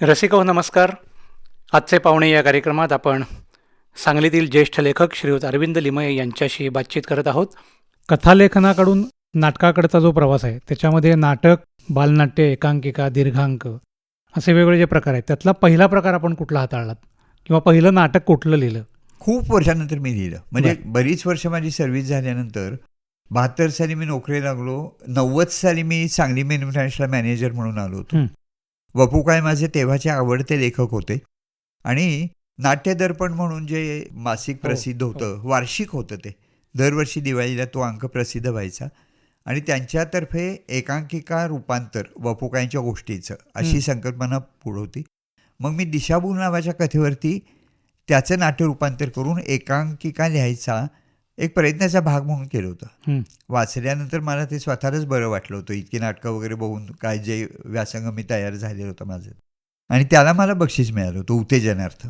रसिको नमस्कार. आजचे पाहुणे या कार्यक्रमात आपण सांगलीतील ज्येष्ठ लेखक श्रीयुत अरविंद लिमये यांच्याशी बातचीत करत आहोत. कथालेखनाकडून नाटकाकडचा जो प्रवास आहे त्याच्यामध्ये नाटक बालनाट्य एकांकिका दीर्घांक असे वेगवेगळे जे प्रकार आहेत त्यातला पहिला प्रकार आपण कुठला हाताळलात? किंवा पहिलं नाटक कुठलं लिहिलं? खूप वर्षानंतर मी लिहिलं. म्हणजे बरीच वर्ष माझी सर्व्हिस झाल्यानंतर बहात्तर साली मी नोकरी लागलो नव्वद साली मी सांगली मेन ब्रांचला मॅनेजर म्हणून आलो होतो. हं. वपू काय माझे तेव्हाचे आवडते लेखक होते. आणि नाट्य दर्पण म्हणून जे मासिक हो, प्रसिद्ध होतं वार्षिक होतं ते. दरवर्षी दिवाळीला तो अंक प्रसिद्ध व्हायचा. आणि त्यांच्यातर्फे एकांकिका रूपांतर वपुकायांच्या गोष्टीचं अशी हं. संकल्पना पुढं होती. मग मी दिशाभूल नावाच्या कथेवरती त्याचं नाट्य रूपांतर करून एकांकिका लिहायचा. एक प्रयत्नाचा भाग म्हणून केलं होतं. वाचल्यानंतर मला ते स्वतःलाच बरं वाटलं होतं. इतकी नाटकं वगैरे बघून काय जे व्यासंग मी तयार झालेलं होतं माझं. आणि त्याला मला बक्षीस मिळालं होतं उत्तेजनार्थ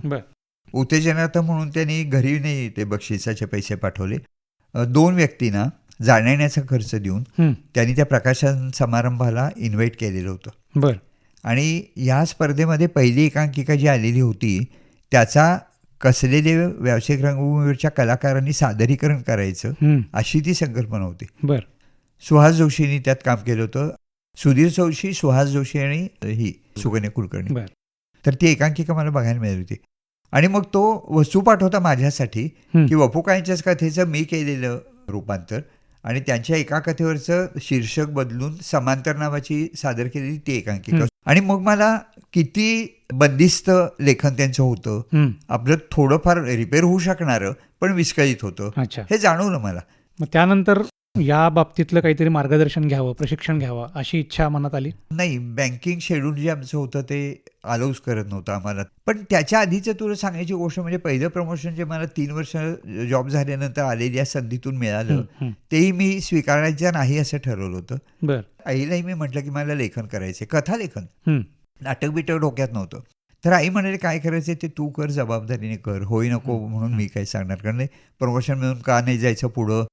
उत्तेजनार्थ म्हणून त्यांनी घरी नाही ते बक्षिसाचे पैसे पाठवले. दोन व्यक्तींना जाणण्याचा खर्च देऊन त्यांनी त्या प्रकाशन समारंभाला इन्व्हाइट केलेलं होतं. बरं. आणि या स्पर्धेमध्ये पहिली एकांकिका जी आलेली होती त्याचा कसलेले व्यावसायिक रंगभूमीवरच्या कलाकारांनी सादरीकरण करायचं अशी ती संकल्पना होती. बरं. सुहास जोशींनी त्यात काम केलं होतं. सुधीर चौशी सुहास जोशी आणि ही सुकन्या कुलकर्णी. तर ती एकांकिका मला बघायला मिळाली होती. आणि मग तो वस्तूपाठ होता माझ्यासाठी. की वपुकायांच्याच कथेचं मी केलेलं रूपांतर आणि त्यांच्या एका कथेवरचं शीर्षक बदलून समांतर नावाची सादर केलेली ती एकांकिका. आणि मग मला किती बंदिस्त लेखन त्यांचं होतं आपलं थोडंफार रिपेअर होऊ शकणारं पण विस्कळीत होतं. अच्छा. हे जाणवलं मला. मग त्यानंतर या बाबतीतलं काहीतरी मार्गदर्शन घ्यावं प्रशिक्षण घ्यावं अशी इच्छा मनात आली? नाही बँकिंग शेड्यूल जे आमचं होतं ते अलाउज करत नव्हतं आम्हाला. पण त्याच्या आधीचं तुला सांगायची गोष्ट म्हणजे पहिलं प्रमोशन जे मला तीन वर्ष जॉब झाल्यानंतर आलेल्या संधीतून मिळालं तेही मी स्वीकारायचं नाही असं ठरवलं होतं. बरं. आईलाही मी म्हटलं की मला लेखन करायचे कथा लेखन नाटक बिटक डोक्यात नव्हतं. तर आई म्हणाले काय करायचं ते तू कर जबाबदारीने कर. होई नको म्हणून मी काय सांगणार कारण प्रमोशन मिळून का नाही जायचं पुढं?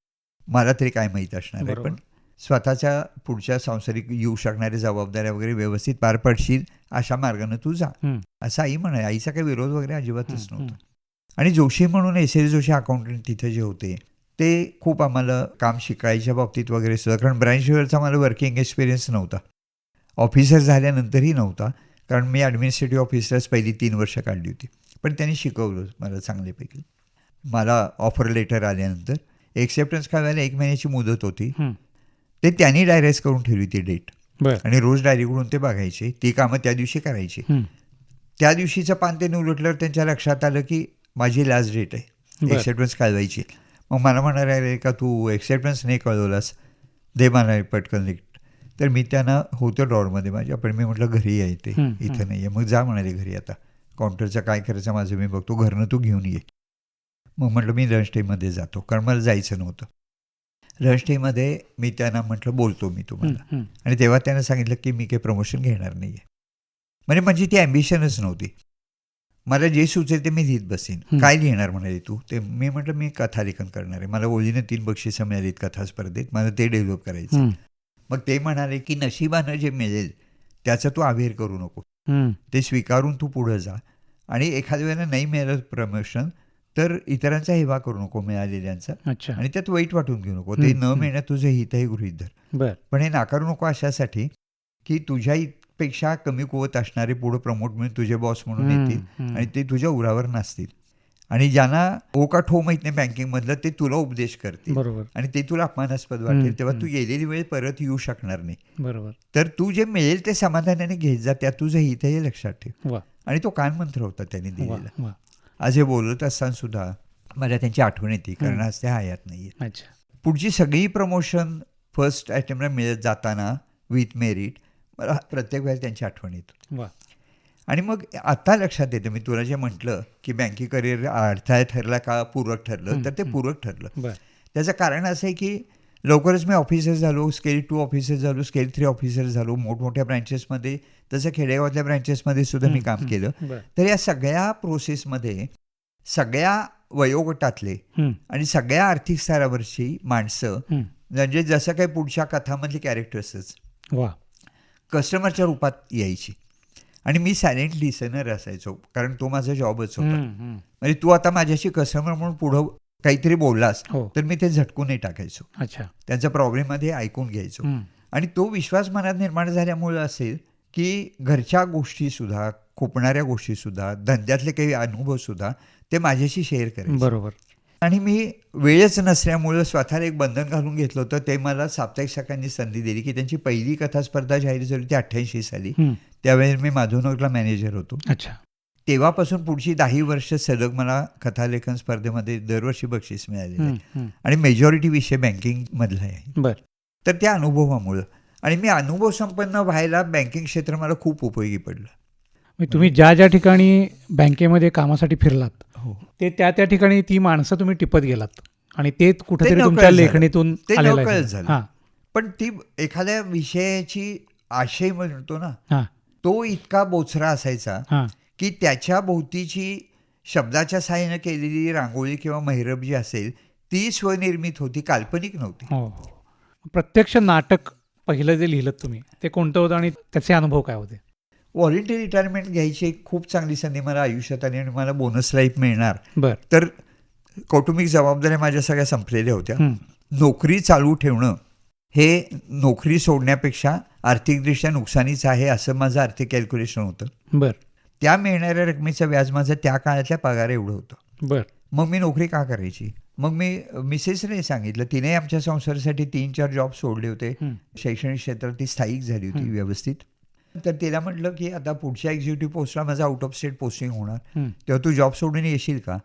मला तरी काय माहीत असणार आहे. पण स्वतःच्या पुढच्या सांसारिक येऊ शकणाऱ्या जबाबदाऱ्या वगैरे व्यवस्थित पार पडशील अशा मार्गानं तू जा. असं आई म्हणाय आईचा काही विरोध वगैरे अजिबातच नव्हता. आणि जोशी म्हणून एस एस जोशी अकाउंटंट तिथे जे होते ते खूप आम्हाला काम शिकायच्या बाबतीत वगैरे सुद्धा कारण ब्रँच लेवलचा मला वर्किंग एक्सपिरियन्स नव्हता. ऑफिसर झाल्यानंतरही नव्हता कारण मी ॲडमिनिस्ट्रेटिव्ह ऑफिसर्स पहिली तीन वर्ष काढली होती. पण त्यांनी शिकवलं मला चांगल्यापैकी. मला ऑफर लेटर आल्यानंतर एक्सेप्टन्स करायला एक महिन्याची मुदत होती. ते त्यांनी डायरेक्ट करून ठेवली ती डेट आणि रोज डायरीकडून ते बघायचे ती कामं त्या दिवशी करायची. त्या दिवशीचं पान त्यांनी उलटल्यावर त्यांच्या लक्षात आलं की माझी लास्ट डेट आहे. एक्सेप्टन्स कळवायची. मग मला म्हणाले अरे का तू एक्सेप्टन्स नाही कळवलास? दे मला पटकन तर मी त्यांना होतं ड्रॉवरमध्ये माझ्या पण मी म्हटलं घरी आहे ते इथं नाही आहे मग जा म्हणाले घरी आता. काउंटरचं काय करायचं माझं मी बघतो. घरनं तू घेऊन ये. मग म्हटलं मी लंच टाईममध्ये जातो. कारण मला जायचं नव्हतं. लंच टाईममध्ये मी त्यांना म्हटलं बोलतो मी तुम्हाला. आणि तेव्हा त्यानं सांगितलं की मी काही प्रमोशन घेणार नाही आहे म्हणजे माझी ती ॲम्बिशनच नव्हती. मला जे सुचेल ते मी लिहित बसीन. काय लिहिणार म्हणाले तू. ते मी म्हटलं मी कथालेखन करणार आहे. मला ओळीनं तीन बक्षिसं मिळालीत कथा स्पर्धेत. मला ते डेव्हलप करायचं मग ते म्हणाले की नशिबानं जे मिळेल त्याचा तू आवेर करू नको. ते स्वीकारून तू पुढं जा. आणि एखाद्या वेळेला नाही मिळालं प्रमोशन तर इतरांचा हेवा करू नको मिळालेल्यांचा. आणि त्यात वाईट वाटून घेऊ नको. ते न. मिळण्यात तुझं हितही गृहीत धर. पण हे नाकारू नको अशासाठी की तुझ्या पेक्षा कमी कुवत असणारे पुढं प्रमोट म्हणून तुझे बॉस म्हणून येतील आणि ते तुझ्या उरावर नसतील आणि ज्यांना ओ का ठो माहीत नाही बँकिंगमधलं ते तुला उपदेश करतील. बरोबर. आणि ते तुला अपमानास्पद हं, वाटेल तेव्हा तू हं. गेलेली वेळ परत येऊ शकणार नाही. बरोबर. तर तू जे मिळेल ते समाधानाने घेत जा त्यात तुझं हितही लक्षात ठेव. आणि तो कानमंत्र होता त्यांनी दिलेला. आज हे बोलत असताना सुद्धा मला त्यांची आठवण येते कारण आज ते हयात नाही अच्छा. पुढची सगळी प्रमोशन फर्स्ट अटेम्प्टला मिळत जाताना विथ मेरिट मला प्रत्येक वेळेला त्यांची आठवण येत. आणि मग आता लक्षात येतं मी तुला जे म्हटलं की बँकिंग करिअर अडथळा ठरला का पूरक ठरलं तर ते. पूरक ठरलं. त्याचं कारण असं आहे की लवकरच मी ऑफिसर झालो स्केल टू ऑफिसर झालो स्केल थ्री ऑफिसर झालो मोठमोठ्या ब्रँचेसमध्ये तसं खेडेगावातल्या ब्रँचेसमध्ये सुद्धा मी काम. केलं. तर या सगळ्या प्रोसेसमध्ये सगळ्या वयोगटातले आणि सगळ्या आर्थिक स्तरावरची माणसं म्हणजे जसं काही पुढच्या कथामधली कॅरेक्टर्सच वा कस्टमरच्या रूपात यायची. आणि मी सायलेंट लिसनर असायचो कारण तो माझा जॉबच होता. म्हणजे तू आता माझ्याशी कस्टमर म्हणून पुढं काहीतरी बोललास हो. तर मी ते झटकूनही टाकायचो. अच्छा. त्यांचा प्रॉब्लेममध्ये ऐकून घ्यायचो. आणि तो विश्वास मनात निर्माण झाल्यामुळे असेल की घरच्या गोष्टीसुद्धा खुपणाऱ्या गोष्टीसुद्धा धंद्यातले काही अनुभवसुद्धा ते माझ्याशी शेअर करायचे. बरोबर. आणि मी वेळच नसल्यामुळं स्वतःला एक बंधन घालून घेतलं होतं. ते मला साप्ताहिक शाखांनी संधी दिली की त्यांची पहिली कथा स्पर्धा जाहीर झाली ती अठ्ठ्याऐंशी साली. हम्म. त्यावेळी मी माधवनगरला मॅनेजर होतो. अच्छा. तेव्हापासून पुढची दहा वर्ष सलग मला कथालेखन स्पर्धेमध्ये दरवर्षी बक्षीस मिळालेलं आहे. हम्म. आणि मेजॉरिटी विषय बँकिंगमधला आहे. बर. तर त्या अनुभवामुळं. आणि मी अनुभव संपन्न व्हायला बँकिंग क्षेत्र मला खूप उपयोगी पडलं. मग तुम्ही ज्या ज्या ठिकाणी बँकेमध्ये कामासाठी फिरलात हो. ते त्या त्या ठिकाणी ती माणसं तुम्ही टिपत गेलात. आणि ते कुठेतरी तुमच्या. लेखणीतून झालं. हां. पण ती एखाद्या विषयाची आशय म्हणतो ना हां. तो इतका बोचरा असायचा हां. की त्याच्या भोवतीची शब्दाच्या साहाय्यानं केलेली रांगोळी किंवा महिरब जी असेल ती स्वनिर्मित होती काल्पनिक नव्हती. हो प्रत्यक्ष नाटक पहिलं जे लिहिलं तुम्ही ते कोणतं होतं आणि त्याचे अनुभव काय होते? व्हॉलेंटरी रिटायरमेंट घ्यायची एक खूप चांगली संधी मला आयुष्यात आली आणि मला बोनस लाईफ मिळणार. बर. तर कौटुंबिक जबाबदाऱ्या माझ्या सगळ्या संपलेल्या होत्या. नोकरी चालू ठेवणं हे नोकरी सोडण्यापेक्षा आर्थिकदृष्ट्या नुकसानीचं आहे असं माझं आर्थिक कॅल्क्युलेशन होतं. बर. त्या मिळणाऱ्या रकमेचं व्याज माझं त्या काळातल्या पगार एवढं होतं. बर. मग मी नोकरी का करायची? मग मी मिसेसने सांगितलं तिने आमच्या संसारासाठी तीन चार जॉब सोडले होते. शैक्षणिक क्षेत्रात ती स्थायिक झाली होती. व्यवस्थित. तर तिला म्हटलं की आता पुढच्या एक्झिक्युटिव्ह पोस्टला माझं आउट ऑफ स्टेट पोस्टिंग होणार. तेव्हा तू जॉब सोडून येशील का?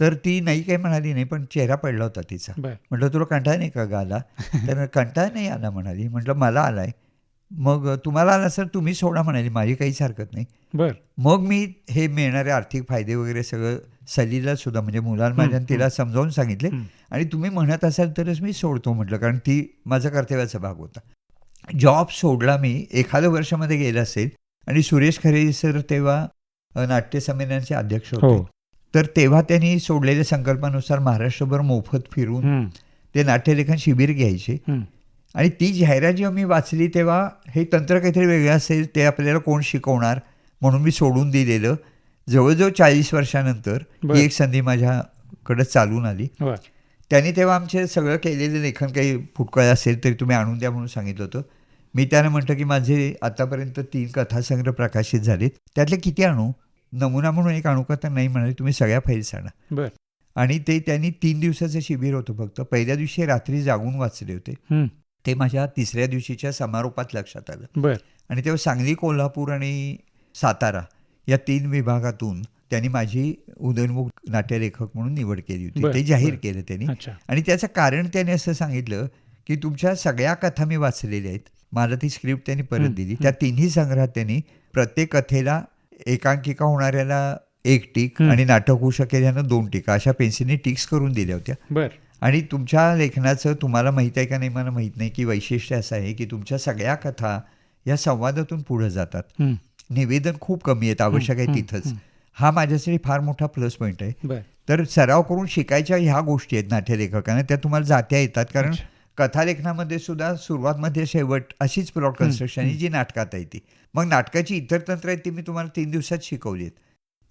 तर ती नाही काही म्हणाली नाही पण चेहरा पडला होता तिचा. म्हटलं तुला कंटाळा नाही का ग आला तर कंटाळा नाही आला म्हणाली. म्हटलं मला आलाय. मग तुम्हाला आला सर तुम्ही सोडा म्हणाली. माझी काहीच हरकत नाही. बर. मग मी हे मिळणारे आर्थिक फायदे वगैरे सगळं सलीला सुद्धा म्हणजे मुलांना माझ्या तिला समजावून सांगितले. आणि तुम्ही म्हणत असाल तरच मी सोडतो म्हटलं कारण ती माझा कर्तव्याचा भाग होता. जॉब सोडला मी एखाद्या वर्षामध्ये गेला असेल आणि सुरेश खरे सर तेव्हा अ, नाट्य संमेलनाचे अध्यक्ष हो होते तर तेव्हा त्यांनी सोडलेल्या संकल्पानुसार महाराष्ट्रभर मोफत फिरून. ते नाट्यलेखन शिबिर घ्यायचे. आणि ती जाहिरात जेव्हा मी वाचली तेव्हा हे तंत्र काहीतरी वेगळं असेल ते आपल्याला कोण शिकवणार म्हणून मी सोडून दिलेलं जवळजवळ चाळीस वर्षानंतर. ही एक संधी माझ्याकडं चालून आली त्यांनी तेव्हा आमचे सगळं केलेलं लेखन काही फुटकळ असेल तरी तुम्ही आणून द्या म्हणून सांगितलं होतं. मी त्यानं म्हटलं की माझे आतापर्यंत तीन कथासंग्रह प्रकाशित झालेत. त्यातले किती आणू? नमुना म्हणून एक आणू का? तर नाही म्हणाले. तुम्ही सगळ्या फाईल्स आणा. बर. आणि ते त्यांनी तीन दिवसाचं शिबिर होतं फक्त. पहिल्या दिवशी रात्री जागून वाचले होते. ते माझ्या तिसऱ्या दिवशीच्या समारोपात लक्षात आलं. बर. आणि तेव्हा सांगली कोल्हापूर आणि सातारा या तीन विभागातून त्यांनी माझी उदयनमुख नाट्यलेखक म्हणून निवड केली होती. ते जाहीर. केलं त्यांनी. आणि त्याचं कारण त्याने असं सांगितलं की तुमच्या सगळ्या कथा मी वाचलेल्या आहेत. मला ती स्क्रिप्ट त्यांनी परत दिली. त्या तिन्ही संग्रहात त्यांनी प्रत्येक कथेला एकांकिका होणाऱ्याला एक टीक. आणि नाटक होऊ शकेल यानं दोन टीका. अशा पेन्सिलने टिक्स करून दिल्या होत्या. आणि तुमच्या लेखनाचं तुम्हाला माहीत आहे का नाही? मला माहीत नाही की वैशिष्ट्य असं आहे की तुमच्या सगळ्या कथा या संवादातून पुढे जातात. निवेदन खूप कमी आहेत आवश्यक आहे हं, तिथंच. हं. हा माझ्यासाठी फार मोठा प्लस पॉईंट आहे. तर सराव करून शिकायच्या ह्या गोष्टी आहेत नाट्यलेखकांना त्या तुम्हाला जात्या येतात. कारण. कथालेखनामध्ये सुद्धा सुरुवात मध्ये शेवट अशीच प्लॉट कन्स्ट्रक्शन आहे जी नाटकात आहे ती. मग नाटकाची इतर तंत्र आहेत ती मी तुम्हाला तीन दिवसात शिकवली आहेत.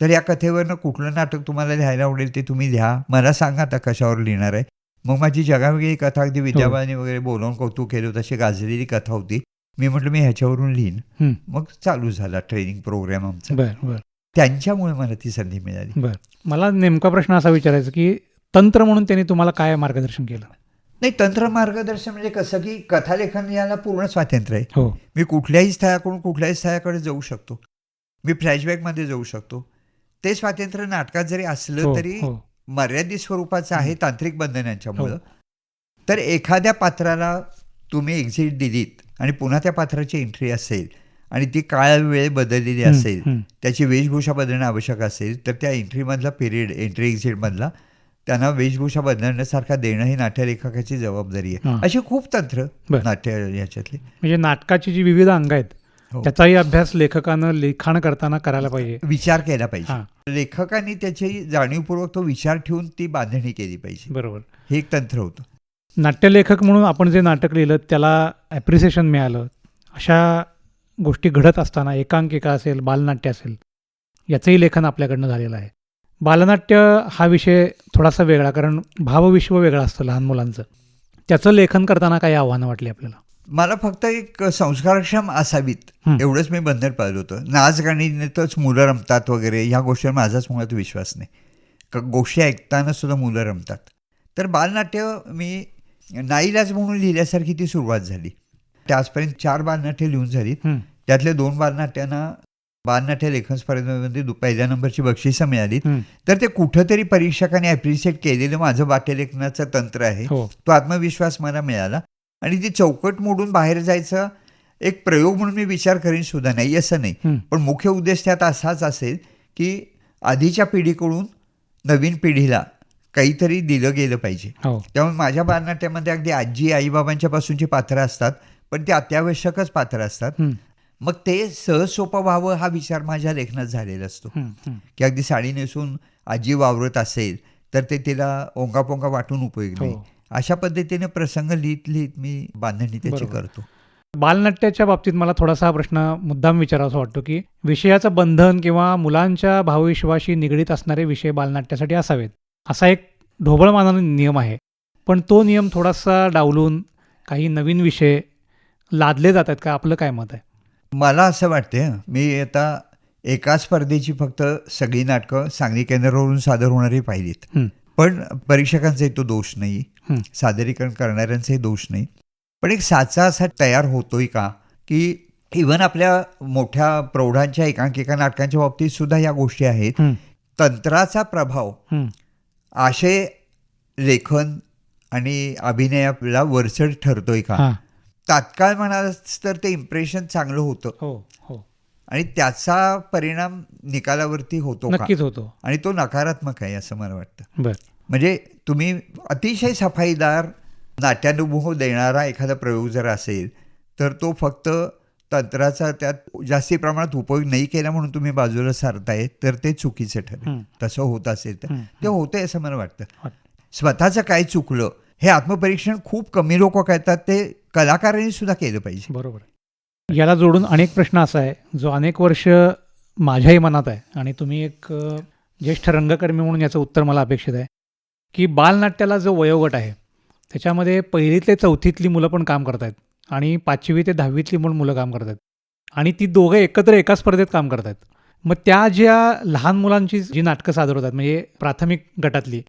तर या कथेवरनं कुठलं नाटक तुम्हाला लिहायला आवडेल ते तुम्ही लिहा. मला सांगा आता कशावर लिहिणार आहे. मग माझी जगावेगळी कथा अगदी विद्याबाईने वगैरे बोलावून कौतुक केलं होतं अशी गाजलेली कथा होती. मी म्हटलं मी ह्याच्यावरून लिहीन. मग चालू झाला ट्रेनिंग प्रोग्राम आमचा. बर त्यांच्यामुळे मला ती संधी मिळाली. बर. मला नेमका प्रश्न असा विचारायचा की तंत्र म्हणून त्यांनी तुम्हाला काय मार्गदर्शन केलं? नाही तंत्र मार्गदर्शन म्हणजे कसं की कथालेखन याला पूर्ण स्वातंत्र्य आहे. हो. मी कुठल्याही स्थळाकडून कुठल्याही स्थळाकडे जाऊ शकतो. मी फ्लॅशबॅकमध्ये जाऊ शकतो. ते स्वातंत्र्य नाटकात जरी असलं हो तरी हो. मर्यादित स्वरूपाचं आहे तांत्रिक बंधनांच्यामुळं. तर एखाद्या पात्राला तुम्ही एक्झिट दिलीत आणि पुन्हा त्या पात्राची एंट्री असेल आणि ती काळ वेळ बदललेली असेल. त्याची वेशभूषा बदलणं आवश्यक असेल तर त्या एंट्रीमधला पिरियड एंट्री एक्झिटमधला त्यांना वेशभूषा बदलण्यासारखा देणं ही नाट्यलेखकाची जबाबदारी आहे. अशी खूप तंत्र. नाट्य याच्यातली म्हणजे नाटकाची जी विविध अंग आहेत हो. त्याचाही अभ्यास लेखकानं लिखाण करताना करायला पाहिजे विचार केला पाहिजे लेखकांनी त्याची जाणीवपूर्वक तो विचार ठेवून ती बांधणी केली पाहिजे बरोबर हे एक तंत्र होतं नाट्यलेखक म्हणून आपण जे नाटक लिहिलं त्याला ॲप्रिसिएशन मिळालं. अशा गोष्टी घडत असताना एकांकिका असेल बालनाट्य असेल याचंही लेखन आपल्याकडनं झालेलं आहे. बालनाट्य हा विषय थोडासा वेगळा कारण भावविश्व वेगळं असतं लहान मुलांचं. त्याचं लेखन करताना काही आव्हानं वाटली आपल्याला? मला फक्त एक संस्कारक्षम असावीत. एवढंच मी बंधन पाहिलं होतं. नाच गाणीतच मुलं रमतात वगैरे ह्या गोष्टीवर माझाच मुळात विश्वास नाही. क- गोष्टी ऐकताना सुद्धा मुलं रमतात. तर बालनाट्य मी नाईलाज म्हणून लिहिल्यासारखी ती सुरुवात झाली. त्या आजपर्यंत चार बालनाट्य लिहून झालीत हं. त्यातल्या दोन बालनाट्यांना बालनाट्य लेखन स्पर्धेमध्ये पहिल्या नंबरची बक्षिसं मिळालीत हं. तर ते कुठंतरी परीक्षकांनी ॲप्रिशिएट केलेलं माझं वाक्यलेखनाचं तंत्र आहे. हो. तो आत्मविश्वास मला मिळाला. आणि ती चौकट मोडून बाहेर जायचं एक प्रयोग म्हणून मी विचार करीन सुद्धा नाही असं नाही. पण मुख्य उद्देश त्यात असाच असेल की आधीच्या पिढीकडून नवीन पिढीला काहीतरी दिलं गेलं पाहिजे. हो. त्यामुळे माझ्या बालनाट्यामध्ये अगदी आजी आईबाबांच्या पासूनची पात्रं असतात पण ती अत्यावश्यकच पात्रं असतात. मग ते सहज सोपं व्हावं हा विचार माझ्या लेखनात झालेला असतो. की अगदी साडी नेसून आजी वावरत असेल तर ते तिला ओंगापोंगा वाटून उपयोग नाही. हो. अशा पद्धतीने प्रसंग लिहित लिहित मी बांधणी त्याची. करतो. बालनाट्याच्या बाबतीत मला थोडासा हा प्रश्न मुद्दाम विचारावा वाटतो की विषयाचं बंधन किंवा मुलांच्या भावविश्वाशी निगडीत असणारे विषय बालनाट्यासाठी असावेत. असा एक ढोबळमानाने नियम आहे. पण तो नियम थोडासा डावलून काही नवीन विषय लादले जातात का? आपलं काय मत आहे? मला असं वाटते मी आता एका स्पर्धेची फक्त सगळी नाटकं सांगली केंद्रावरून सादर होणारी पाहिलीत. पण परीक्षकांचाही तो दोष नाही. सादरीकरण करणाऱ्यांचाही दोष नाही. पण एक साचा असा तयार होतोय का? की इवन आपल्या मोठ्या प्रौढांच्या एकांकिका नाटकांच्या बाबतीत सुद्धा या गोष्टी आहेत. तंत्राचा प्रभाव. आशय लेखन आणि अभिनयाला वरचढ ठरतोय का? तात्काळ म्हणालच तर ते इम्प्रेशन चांगलं होतं. हो हो. आणि त्याचा परिणाम निकालावरती होतो नक्कीच होतो. आणि तो नकारात्मक आहे असं मला वाटतं. बर. म्हणजे तुम्ही अतिशय सफाईदार नाट्यानुभव देणारा एखादा प्रयोग जर असेल तर तो फक्त तंत्राचा त्यात जास्ती प्रमाणात उपयोग नाही केला म्हणून तुम्ही बाजूला सारताय तर ते चुकीचं ठरेल. हं, तसं होत असेल तर. हं, ते होतंय असं मला वाटतं. वाट- स्वतःचं काय चुकलं हे आत्मपरीक्षण खूप कमी लोक करतात ते कलाकारांनी सुद्धा केलं पाहिजे. बरोबर याला जोडून अनेक प्रश्न असा आहे जो अनेक वर्ष माझ्याही मनात आहे. आणि तुम्ही एक ज्येष्ठ रंगकर्मी म्हणून याचं उत्तर मला अपेक्षित आहे की बालनाट्याला जो वयोगट आहे त्याच्यामध्ये पहिली ते चौथीतली मुलं पण काम करत आहेत आणि पाचवी ते दहावीतली पण मुलं काम करत आहेत आणि ती दोघं एकत्र एका स्पर्धेत काम करत आहेत मग त्या ज्या लहान मुलांची जी नाटकं सादर होतात म्हणजे प्राथमिक गटातली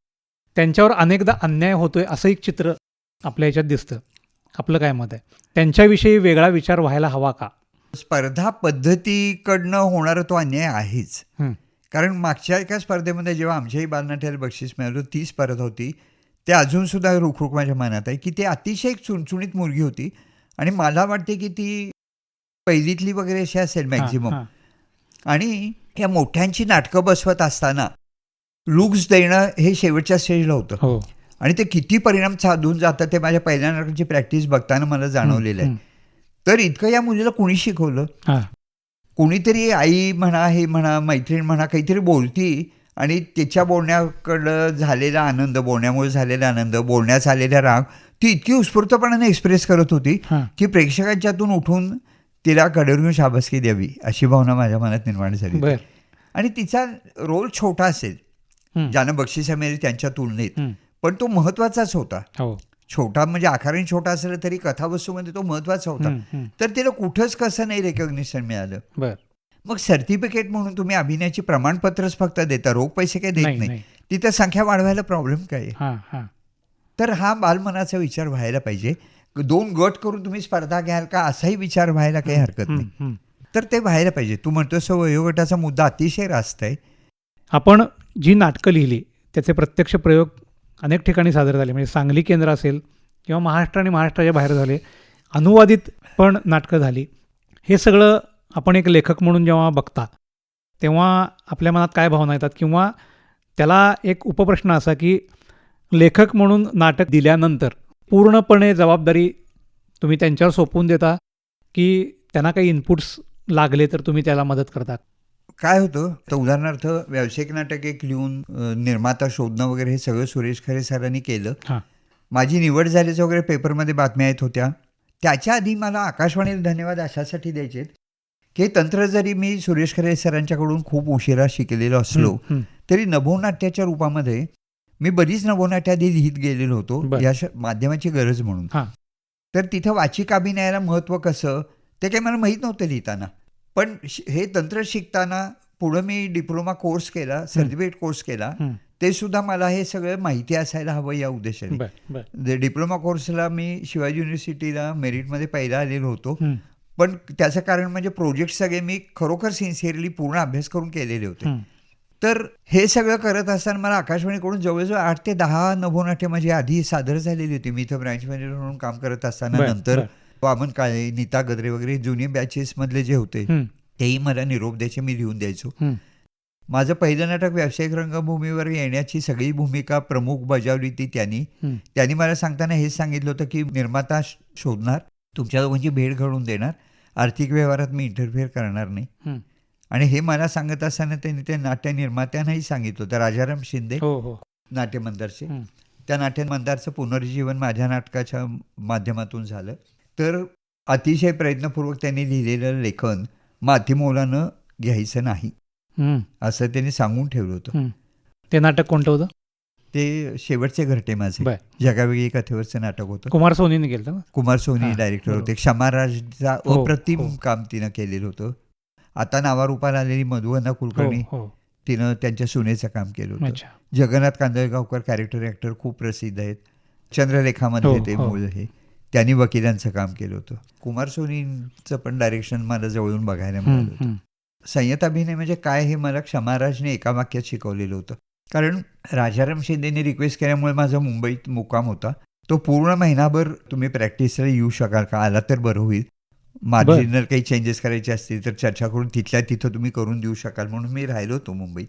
त्यांच्यावर अनेकदा अन्याय होतोय असं एक चित्र आपल्या याच्यात दिसतं. आपलं काय मत आहे? त्यांच्याविषयी वेगळा विचार व्हायला हवा का? स्पर्धा पद्धतीकडनं होणारा तो अन्याय आहेच. कारण मागच्या एका स्पर्धेमध्ये जेव्हा आमच्याही बालनाट्याला बक्षीस मिळालं ती स्पर्धा होती ते अजूनसुद्धा रुखरुख माझ्या मनात आहे की ते अतिशय चुणचुणीत मुलगी होती. आणि मला वाटते की ती पहिलीतली वगैरे अशी असेल मॅक्झिमम आणि या मोठ्यांची नाटकं बसवत असताना लुक्स देणं हे शेवटच्या स्टेजला होतं. हो. आणि ते किती परिणाम साधून जातं ते माझ्या पहिल्या नाटकाची प्रॅक्टिस बघताना मला जाणवलेलं आहे. तर इतकं या मुलीला कुणी शिकवलं? कोणीतरी आई म्हणा हे म्हणा मैत्रीण म्हणा काहीतरी बोलती आणि तिच्या बोलण्याकडं झालेला आनंद बोलण्यामुळे झालेला आनंद बोलण्यात आलेला राग ती इतकी उत्स्फूर्तपणाने एक्सप्रेस करत होती की प्रेक्षकांच्यातून उठून तिला कडेवर घेऊन शाबासकी द्यावी अशी भावना माझ्या मनात निर्माण झाली आणि तिचा रोल छोटा असेल ज्यानं बक्षिसं मिळेल त्यांच्या तुलनेत पण तो महत्त्वाचाच होता. हो. छोटा म्हणजे आकाराने छोटा असला तरी कथावस्तूमध्ये तो महत्त्वाचा होता. तर तिला कुठंच कसं नाही रेकॉग्निशन मिळालं. मग सर्टिफिकेट म्हणून तुम्ही अभिनयाची प्रमाणपत्रच फक्त देता रोख पैसे काही देत नाही तिथं संख्या वाढवायला प्रॉब्लेम काय आहे? तर हा बालमनाचा विचार व्हायला पाहिजे. दोन गट करून तुम्ही स्पर्धा घ्याल का? असाही विचार व्हायला काही हरकत नाही. तर ते व्हायला पाहिजे. तू म्हणतोस वयोगटाचा मुद्दा अतिशय रास्त आहे. आपण जी नाटकं लिहिली त्याचे प्रत्यक्ष प्रयोग अनेक ठिकाणी सादर झाले. म्हणजे सांगली केंद्र असेल किंवा महाराष्ट्र आणि महाराष्ट्राच्या बाहेर झाले अनुवादित पण नाटकं झाली. हे सगळं आपण एक लेखक म्हणून जेव्हा बघता तेव्हा आपल्या मनात काय भावना येतात? किंवा त्याला एक उपप्रश्न असा की लेखक म्हणून नाटक दिल्यानंतर पूर्णपणे जबाबदारी तुम्ही त्यांच्यावर सोपवून देता की त्यांना काही इनपुट्स लागले तर तुम्ही त्याला मदत करता? काय होतं? तर उदाहरणार्थ व्यावसायिक नाटक एक लिहून निर्माता शोधणं वगैरे हे सगळं सुरेश खरे सरांनी केलं. हां. माझी निवड झाल्याचं वगैरे पेपरमध्ये बातम्या येत होत्या. त्याच्या आधी मला आकाशवाणीला धन्यवाद अशासाठी द्यायचे की तंत्र जरी मी सुरेश खरे सरांच्याकडून खूप उशिरा शिकलेलो असलो तरी नभोनाट्याच्या रूपामध्ये मी बरीच नभोनाट्य आधी लिहित गेलेलो होतो. या माध्यमाची गरज म्हणून. तर तिथं वाचिक अभिनयाला महत्त्व कसं ते काही मला माहीत नव्हतं लिहिताना पण हे तंत्र शिकताना पुढं मी डिप्लोमा कोर्स केला सर्टिफिकेट कोर्स केला. ते सुद्धा मला हे सगळं माहिती असायला हवं या उद्देशाने डिप्लोमा कोर्सला मी शिवाजी युनिव्हर्सिटीला मेरिटमध्ये पहिला आलेलो होतो पण त्याचं कारण म्हणजे प्रोजेक्ट सगळे मी खरोखर सिन्सिअरली पूर्ण अभ्यास करून केलेले होते. तर हे सगळं करत असताना मला आकाशवाणीकडून जवळजवळ आठ ते दहा नभोनाट्य माझी आधी सादर झालेली होती मी इथं ब्रँच मॅनेजर म्हणून काम करत असताना नंतर. वामन काळे नीता गद्रे वगैरे जुनी बॅचेस मधले जे होते तेही मला निरोप द्यायचे मी लिहून द्यायचो. माझं पहिलं नाटक व्यावसायिक रंगभूमीवर येण्याची सगळी भूमिका प्रमुख बजावली ती त्यांनी. त्यांनी मला सांगताना हेच सांगितलं होतं की निर्माता शोधणार तुमच्या दोघांची भेट घडवून देणार आर्थिक व्यवहारात मी इंटरफेअर करणार नाही. आणि हे मला सांगत असताना त्यांनी ते नाट्य निर्मात्यांनाही सांगितलं होतं. राजाराम शिंदे हो हो. नाट्य मंदारचे. हं. त्या नाट्य मंदारचं पुनर्जीवन माझ्या नाटकाच्या माध्यमातून झालं. तर अतिशय प्रयत्नपूर्वक त्यांनी लिहिलेलं लेखन मातीमोलानं घ्यायचं नाही. हं, असं त्यांनी सांगून ठेवलं होतं. ते नाटक कोणतं होतं? ते शेवटचे घरटे माझे. जगावेगळी कथेवरचं नाटक होतं. कुमार सोनीने केलं कुमार सोनी डायरेक्टर. होते. क्षमाराजचा हो, अप्रतिम हो. काम तिनं केलेलं होतं. आता नावारूपाला आलेली मधुवना हो कुलकर्णी हो तिनं त्यांच्या सुनेचं काम केलं होतं. जगन्नाथ कांदळगावकर कॅरेक्टर ॲक्टर खूप प्रसिद्ध आहेत. चंद्रलेखामध्ये हो, ते हो. मूळ हे त्यांनी वकिलांचं काम केलं होतं. कुमार सोनींचं पण डायरेक्शन मला जवळून बघायला हं, मिळालं होतं. हं. संयत अभिनय म्हणजे काय हे मला क्षमाराजने एका वाक्यात शिकवलेलं होतं. कारण राजाराम शिंदेने रिक्वेस्ट केल्यामुळे माझा मुंबईत मुक्काम होता. तो पूर्ण महिनाभर तुम्ही प्रॅक्टिसला येऊ शकाल का? आला तर बरं होईल. मार्जिनल काही चेंजेस करायचे असतील तर चर्चा करून तिथल्या तिथं तुम्ही करून देऊ शकाल म्हणून मी राहिलो होतो मुंबईत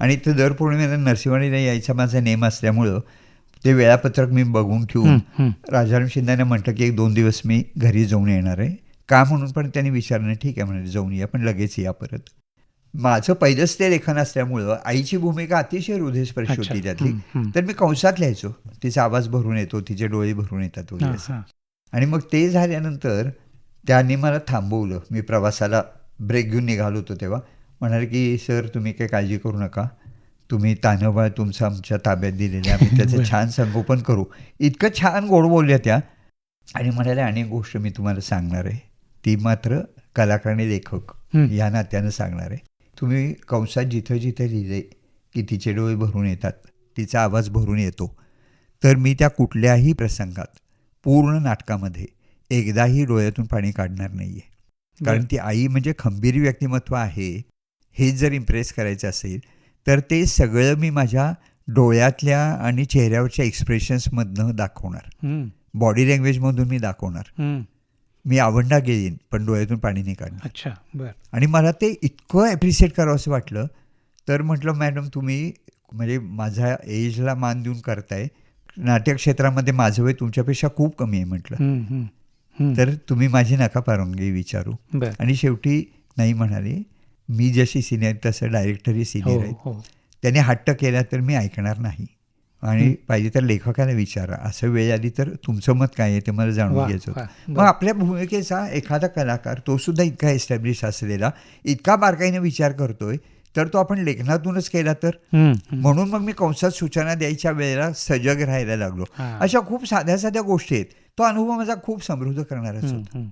आणि इथं दर पौर्णिमेला नरसिंहवाडीला यायचा माझा नेम असल्यामुळं ते वेळापत्रक मी बघून ठेवून. राजाराम शिंदेने म्हटलं की एक दोन दिवस मी घरी जाऊन येणार आहे का म्हणून पण त्यांनी विचारलं ठीक आहे म्हणाले जाऊन या पण लगेच या परत माझं पहिलंच ते लेखन असल्यामुळं आईची भूमिका अतिशय हृदयस्पर्शी. होती त्यातली. तर मी कंसात लिहायचो तिचा आवाज भरून येतो तिचे डोळे भरून येतात वगैरे असं. आणि मग ते झाल्यानंतर त्यांनी मला थांबवलं. मी प्रवासाला ब्रेक घेऊन निघालो होतो तेव्हा. म्हणाले की सर तुम्ही काही काळजी करू नका. तुम्ही तानोबा तुमचं आमच्या ताब्यात दिलेले आम्ही त्याचं. छान संगोपन करू. इतकं छान गोड बोलल्या त्या. आणि म्हणाल्या अनेक गोष्ट मी तुम्हाला सांगणार आहे. ती मात्र कलाकार आणि लेखक. या नात्यानं सांगणार आहे. तुम्ही कंसात जिथं जिथं लिहिले की तिचे डोळे भरून येतात तिचा आवाज भरून येतो. तर मी त्या कुठल्याही प्रसंगात पूर्ण नाटकामध्ये एकदाही डोळ्यातून पाणी काढणार नाही आहे कारण ती आई म्हणजे खंबीर व्यक्तिमत्व आहे हे जर इम्प्रेस करायचं असेल तर ते सगळं मी माझ्या डोळ्यातल्या आणि चेहऱ्यावरच्या एक्सप्रेशन्समधनं दाखवणार. बॉडी लँग्वेजमधून मी दाखवणार. मी आवडला गेलीन पण डोळ्यातून पाणी नाही काढणार. अच्छा बर. आणि मला ते इतकं ॲप्रिशिएट करावं असं वाटलं तर म्हटलं मॅडम तुम्ही म्हणजे माझ्या एजला मान देऊन करताय. नाट्य क्षेत्रामध्ये माझं वय तुमच्यापेक्षा खूप कमी आहे म्हटलं. तर तुम्ही माझी नका परवानगी विचारू. आणि शेवटी नाही म्हणाले मी जशी सिनियर तसं डायरेक्टरही हो सिनियर आहेत. हो. त्याने हट्ट केला तर मी ऐकणार नाही. आणि पाहिजे तर लेखकाला विचारा. असं वेळ आली तर तुमचं मत काय आहे ते मला जाणून घ्यायचं होतं. मग. आपल्या भूमिकेचा एखादा कलाकार तो सुद्धा इतका एस्टॅब्लिश असलेला इतका बारकाईने विचार करतोय तर तो आपण लेखनातूनच केला तर? हं, हं. म्हणून मग मी कंसात सूचना द्यायच्या वेळेला सजग राहायला लागलो. हां. अशा खूप साध्या साध्या गोष्टी आहेत. तो अनुभव माझा खूप समृद्ध करणाराच हं, होता हं.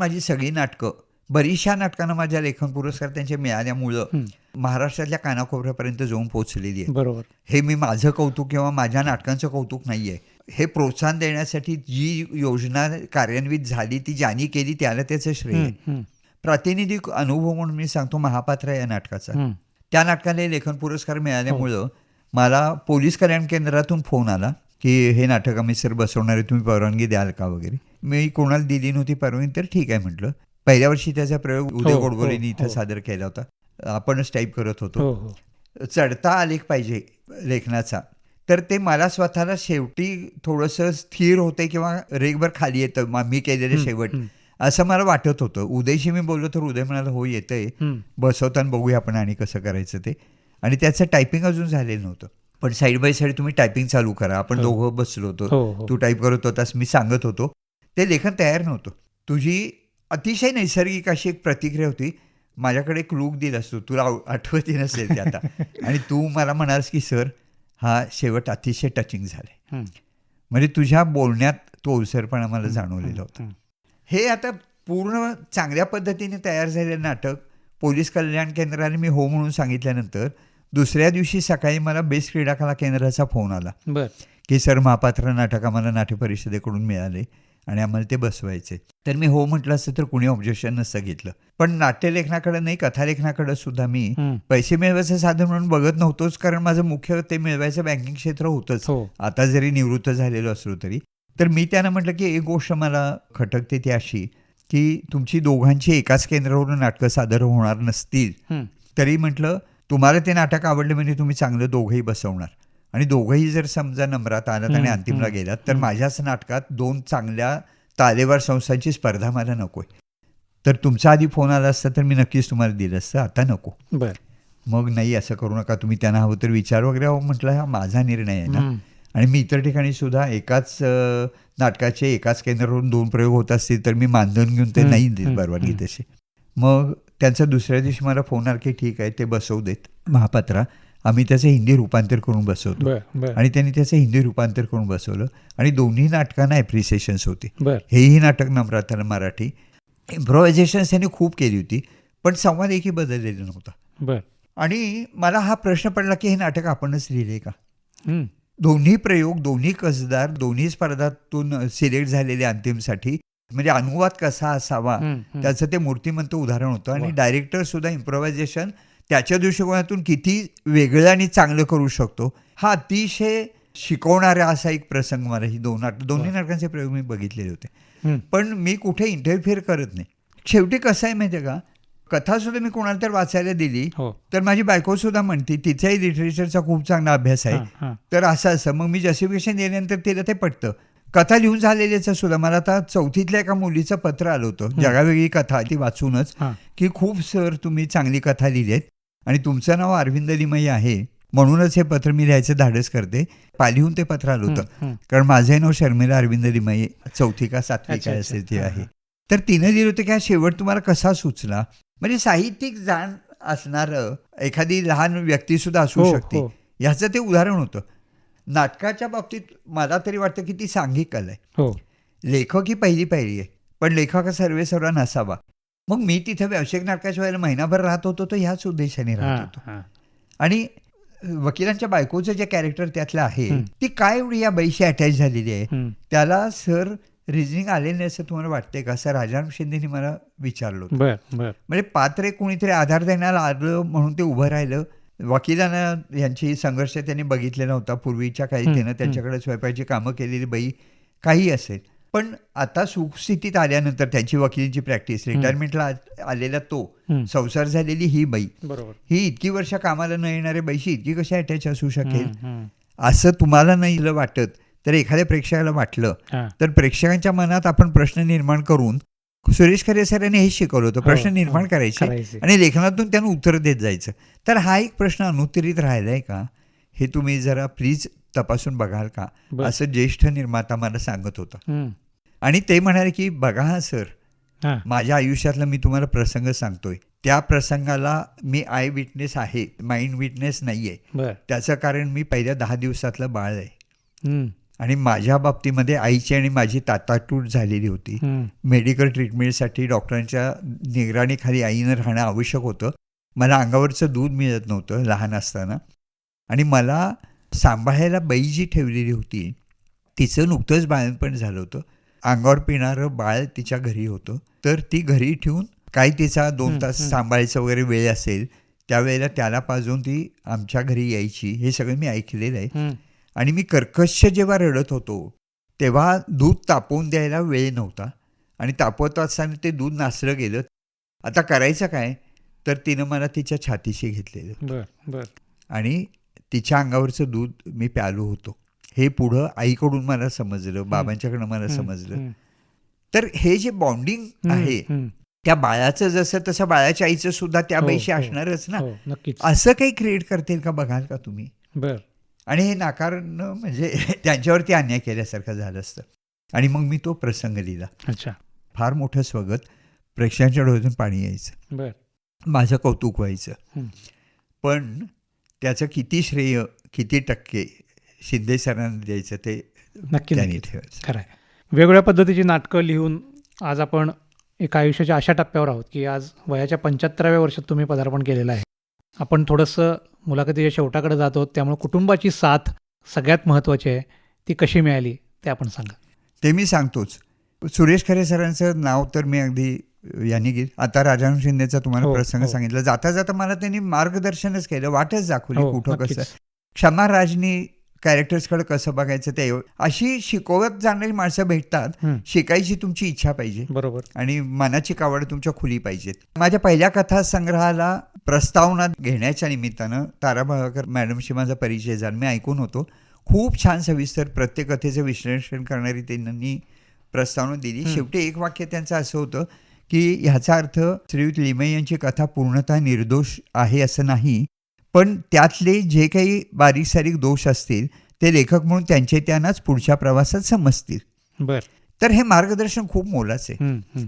माझी सगळी नाटकं बरीचशा नाटकांना माझ्या लेखन पुरस्कार त्यांचे मिळाल्यामुळं हं. महाराष्ट्रातल्या कानाकोपऱ्यापर्यंत जाऊन पोहोचलेली आहे. बरोबर. हे मी माझं कौतुक किंवा माझ्या नाटकांचं कौतुक नाही आहे. हे प्रोत्साहन देण्यासाठी जी योजना कार्यान्वित झाली ती ज्यांनी केली त्याला त्याचं श्रेय हं, हं, प्रातिनिधिक अनुभव म्हणून मी सांगतो महापात्र या नाटकाचा. हं. त्या नाटकाला लेखन पुरस्कार मिळाल्यामुळं मला पोलीस कल्याण केंद्रातून फोन आला. की हे नाटक आम्ही सर बसवणार आहे तुम्ही परवानगी द्याल का वगैरे? मी कोणाला दिली नव्हती परवानगी तर ठीक आहे म्हटलं. पहिल्या वर्षी त्याचा प्रयोग उदय हो, गोडबोलेंनी हो, इथं हो. सादर केला होता. आपणच टाईप करत होतो. हो हो. चढता आलेख पाहिजे लेखनाचा. तर ते मला स्वतःला शेवटी थोडंसं स्थिर होते किंवा रेगभर खाली येतं मा- केलेले हं, शेवट. हं, असं मला वाटत होतं. उदयशी मी बोललो तर उदय म्हणाला हो येतंय. हं. बसवताना बघूया आपण आणि कसं करायचं ते. आणि त्याचं टायपिंग अजून झालेलं नव्हतं. पण साईड बाय साईड तुम्ही टायपिंग चालू करा. आपण हो. दोघं बसलो होतो. हो हो. तू टाईप करत होतास मी सांगत होतो. ते लेखन तयार नव्हतं. तुझी अतिशय नैसर्गिक अशी एक प्रतिक्रिया होती. माझ्याकडे एक लूक दिला असतो. तुला आठवती नसेल ते आता. आणि तू मला म्हणालस की सर हा शेवट अतिशय टचिंग झालाय. म्हणजे तुझ्या बोलण्यात तो ओलसरपणा मला जाणवलेला होता. हं. हे आता पूर्ण चांगल्या पद्धतीने तयार झालेलं नाटक पोलीस कल्याण केंद्राने मी हो म्हणून सांगितल्यानंतर दुसऱ्या दिवशी सकाळी मला बेस्ट क्रीडा कला केंद्राचा फोन आला. बर. की सर महापात्र नाटक आम्हाला नाट्य परिषदेकडून मिळाले आणि आम्हाला ते बसवायचे तर मी हो म्हटलं असतं तर कुणी ऑब्जेक्शन नसतं घेतलं. पण नाट्यलेखनाकडे नाही कथालेखनाकडे सुद्धा मी. पैसे मिळवायचं साधन म्हणून बघत नव्हतोच कारण माझं मुख्य ते मिळवायचं बँकिंग क्षेत्र होतंच. हो. आता जरी निवृत्त झालेलो असलो तरी. तर मी त्यांना म्हटलं की एक गोष्ट मला खटकते ती अशी की तुमची दोघांची एकाच केंद्रावरून नाटकं सादर होणार नसतील. तरी म्हटलं तुम्हाला ते नाटक आवडले म्हणजे तुम्ही चांगलं दोघंही बसवणार. आणि दोघंही जर समजा नम्रात आलात आणि अंतिमला गेलात तर माझ्याच नाटकात दोन चांगल्या तालेवार संस्थांची स्पर्धा मला नकोय. तर तुमचा आधी फोन आला असता तर मी नक्कीच तुम्हाला दिलं असतं आता नको. बर. मग नाही असं करू नका तुम्ही त्यांना हवं तर विचार वगैरे. हवं म्हटलं हा माझा निर्णय आहे ना. हं. आणि मी इतर ठिकाणी सुद्धा एकाच नाटकाचे एकाच केंद्रावरून दोन प्रयोग होत असतील तर मी मानधन घेऊन ते नाही देत परवानगी. तशी. मग त्यांचा दुसऱ्या दिवशी मला फोन आला की ठीक आहे ते बसवू देत. महापात्रा आम्ही त्याचं हिंदी रूपांतर करून बसवतो. आणि त्यांनी त्याचं हिंदी रूपांतर करून बसवलं. आणि दोन्ही नाटकांना ॲप्रिसिएशन्स होते. हेही नाटक नम्रताला मराठी. इम्प्रोव्हायझेशन्स त्यांनी खूप केली होती पण संवाद एकही बदललेला नव्हता. आणि मला हा प्रश्न पडला की हे नाटक आपणच लिहिले का. दोन्ही प्रयोग दोन्ही कसदार दोन्ही स्पर्धातून सिलेक्ट झालेले अंतिमसाठी म्हणजे अनुवाद कसा असावा. त्याचं ते मूर्तिमंत उदाहरण होतं आणि. डायरेक्टर सुद्धा इम्प्रोव्हायझेशन त्याच्या दृष्टिकोनातून किती वेगळं आणि चांगलं करू शकतो हा अतिशय शिकवणारा असा एक प्रसंग मला ही दोन नाटक दोन्ही नाटकांचे प्रयोग मी बघितलेले होते. पण मी कुठे इंटरफिअर करत नाही. शेवटी कसं आहे माहिती का? कथा सुद्धा मी कोणाला तर वाचायला दिली हो. तर माझी बायको सुद्धा म्हणते तिचाही लिटरेचरचा खूप चांगला अभ्यास आहे. तर असं असं मग मी जस्टिफिकेशन दिल्यानंतर तिला ते पटतं. कथा लिहून झालेल्याचं सुद्धा मला आता चौथीतल्या एका मुलीचं पत्र आलं होतं जगावेगळी कथा ती वाचूनच. की खूप सर तुम्ही चांगली कथा लिहिली आहेत आणि तुमचं नाव अरविंद लिमई आहे म्हणूनच हे पत्र मी लिहायचं धाडस करते पालीहून ते पत्र आलं होतं. कारण माझंही नाव शर्मिला अरविंद लिमई चौथी का सातवी काय. असेल ते आहे. तर तिनं लिहिलं होतं की हा शेवट तुम्हाला कसा सुचला म्हणजे साहित्यिक जाण असणारं एखादी लहान व्यक्ती सुद्धा असू हो, शकते हो. ह्याचं ते उदाहरण होतं नाटकाच्या बाबतीत मला तरी वाटतं की ती सांघिक कला आहे. हो. लेखक ही पहिली पायरी आहे पण लेखक सर्वे सर्व नसावा. मग मी तिथं व्यावसायिक नाटकाच्या वेळेला महिनाभर राहत होतो तो ह्याच उद्देशाने राहत होतो. आणि वकिलांच्या बायकोचं जे कॅरेक्टर त्यातलं आहे. ती काय एवढी या बाईशी अटॅच झालेली आहे. त्याला सर रिझनिंग आले नाही असं तुम्हाला वाटतंय का? सर राजाराम शिंदेनी मला विचारलं म्हणजे पात्र कोणीतरी आधार देण्याला आलं म्हणून ते उभं राहिलं वकिलांना यांची संघर्ष त्यांनी बघितलेला होता पूर्वीच्या काही त्यानं. त्यांच्याकडे स्वयंपाकाची कामं केलेली बाई काही असेल पण आता सुस्थितीत आल्यानंतर त्यांची वकिलीची प्रॅक्टिस रिटायरमेंटला आलेला तो. संसार झालेली ही बाई बरोबर ही इतकी वर्ष कामाला न येणाऱ्या बाईशी इतकी कशी अटॅच असू शकेल. असं तुम्हाला नाही वाटत तर एखाद्या प्रेक्षकाला वाटलं. तर प्रेक्षकांच्या मनात आपण प्रश्न निर्माण करून सुरेश खरे सरांनी हेच शिकवलं होतं हो, प्रश्न हो. निर्माण करायचे. आणि लेखनातून त्यांना उत्तर देत जायचं तर हा एक प्रश्न अनुत्तरित राहिलाय का हे तुम्ही जरा प्लीज तपासून बघाल का. असं ज्येष्ठ निर्माता मला सांगत होता हं. आणि ते म्हणाले की बघा हा सर हां. माझ्या आयुष्यातला मी तुम्हाला प्रसंग सांगतोय त्या प्रसंगाला मी आय विटनेस आहे माइंड विटनेस नाही आहे बर त्याचं कारण मी पहिल्या दहा दिवसातलं बाळ आहे हं. आणि माझ्या बाबतीमध्ये आईची आणि माझी ताटातूट झालेली होती. मेडिकल ट्रीटमेंटसाठी डॉक्टरांच्या निगराणीखाली आईनं राहणं आवश्यक होतं. मला अंगावरचं दूध मिळत नव्हतं लहान असताना. आणि मला सांभाळायला बाई जी ठेवलेली होती तिचं नुकतंच बाळणपण झालं होतं. अंगावर पिणारं बाळ तिच्या घरी होतं. तर ती घरी ठेवून काही तिचा दोन तास. सांभाळायचं वगैरे वेळ असेल त्यावेळेला त्याला पाजून ती आमच्या घरी यायची. हे सगळं मी ऐकलेलं आहे. आणि मी कर्कश जेव्हा रडत होतो तेव्हा दूध तापवून द्यायला वेळ नव्हता. आणि तापवत असताना ते दूध नासलं गेलं. आता करायचं काय? तर तिनं मला तिच्या छातीशी घेतलेलं. बर बर. आणि तिच्या अंगावरचं दूध मी प्यालो होतो. हे पुढं आईकडून मला समजलं बाबांच्याकडनं मला हं, समजलं. हं. तर हे जे बॉन्डिंग हं, आहे हं. त्या बाळाचं जसं तसं बाळाच्या आईचं सुद्धा त्या हो, बाईशी हो. असणारच ना? हो असं काही क्रिएट करतील का बघाल का तुम्ही? बर. आणि हे नाकारणं म्हणजे त्यांच्यावरती अन्याय केल्यासारखं झालं असतं. आणि मग मी तो प्रसंग लिहिला. अच्छा. फार मोठं स्वगत प्रेक्षकांच्या डोळ्यातून पाणी यायचं. बर. माझं कौतुक व्हायचं. पण त्याचं किती श्रेय किती टक्के शिंदे सरांना द्यायचं ते नक्की त्यांनी ठेवायचं. खरं आहे. वेगवेगळ्या पद्धतीची नाटकं लिहून आज आपण एका आयुष्याच्या अशा टप्प्यावर आहोत की आज वयाच्या पंच्याहत्तराव्या वर्षात तुम्ही पदार्पण केलेलं आहे. आपण थोडंसं मुलाखतीच्या शेवटाकडे जातो त्यामुळे कुटुंबाची साथ सगळ्यात महत्त्वाची आहे. ती कशी मिळाली ते आपण सांगा. ते मी सांगतोच. सुरेश खरे सरांचं नाव तर मी अगदी यांनी आता राजाराम शिंदेचा तुम्हाला हो, प्रसंग हो. सांगितलं. जाता जाता मला त्यांनी मार्गदर्शनच केलं वाटच दाखवली हो, कुठं. कसं. क्षमा राजनी कॅरेक्टर्सकडे कसं बघायचं ते अशी शिकवत जाणारी माणसं भेटतात शिकायची तुमची इच्छा पाहिजे. बरोबर. आणि मनाची कावड तुमच्या खुली पाहिजेत. माझ्या पहिल्या कथा संग्रहाला प्रस्तावना घेण्याच्या निमित्तानं तारा भागाकर मॅडमशी माझा परिचय झाला. मी ऐकून होतो. खूप छान सविस्तर प्रत्येक कथेचं विश्लेषण करणारी त्यांनी प्रस्तावना दिली. शेवटी एक वाक्य त्यांचं असं होतं की ह्याचा अर्थ श्रीयुत लिमय यांची कथा पूर्णतः निर्दोष आहे असं नाही पण त्यातले जे काही बारीक सारीक दोष असतील ते लेखक म्हणून त्यांचे त्यांनाच पुढच्या प्रवासात समजतील. बर. तर हे मार्गदर्शन खूप मोलाचं आहे.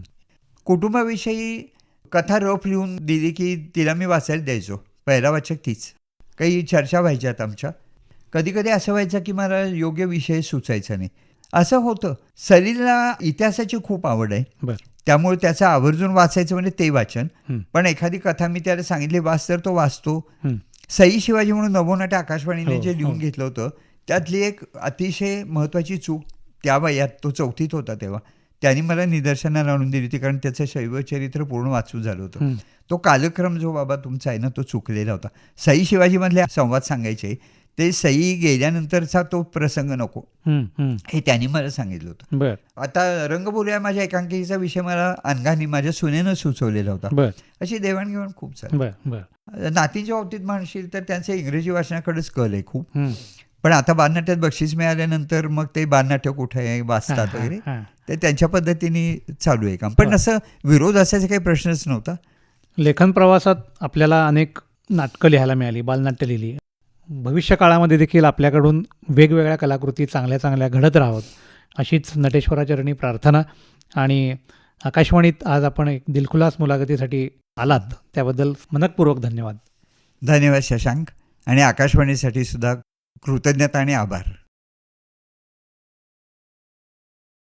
कुटुंबाविषयी कथा रफ लिहून दिली की तिला मी वाचायला द्यायचो. पहिला वाचक तीच. काही चर्चा व्हायच्यात आमच्या. कधी कधी असं व्हायचं की मला योग्य विषय सुचायचा नाही. असं होतं. सलीलला इतिहासाची खूप आवड आहे. त्यामुळे त्याचं आवर्जून वाचायचं म्हणजे ते वाचन. पण एखादी कथा मी त्याला सांगितली वाच तर तो वाचतो. सई शिवाजी म्हणून नभोनाट्य आकाशवाणीने हो, जे लिहून हो. घेतलं होतं त्यातली एक अतिशय महत्त्वाची चूक त्या वयात तो चौथीत होता तेव्हा. त्यांनी मला निदर्शनाला आणून दिली होती कारण त्याचं शैवचरित्र पूर्ण वाचून झालं होतं. तो कालक्रम जो बाबा तुमचा आहे ना तो चुकलेला होता. सई शिवाजीमधले संवाद सांगायचे ते सई गेल्यानंतरचा तो प्रसंग नको. हं, त्यांनी मला सांगितलं होतं. आता रंगबोल्या माझ्या एकांकिकेचा विषय मला अंगाने माझ्या सुनेनं सुचवलेला होता. अशी देवाणघेवाण खूप चालली नातीच्या बाबतीत म्हणशील तर त्यांचं इंग्रजी वाचनाकडेच कल आहे खूप. पण आता बालनाट्यात बक्षीस मिळाल्यानंतर मग ते बालनाट्य कुठे आहे? वाचतात हां, वगैरे. हां. ते त्यांच्या पद्धतीने चालू आहे काम. पण बरं. असं विरोध असायचा काही प्रश्नच नव्हता? लेखन प्रवासात आपल्याला अनेक नाटकं लिहायला मिळाली बालनाट्य लिहिली. भविष्य काळामध्ये देखील आपल्याकडून वेगवेगळ्या कलाकृती चांगल्या चांगल्या घडत राहावत अशीच नटेश्वराचरणी प्रार्थना. आणि आकाशवाणीत आज आपण एक दिलखुलास मुलाखतीसाठी आलात. त्याबद्दल मनपूर्वक धन्यवाद. धन्यवाद शशांक. आणि आकाशवाणीसाठी सुद्धा कृतज्ञता आणि आभार.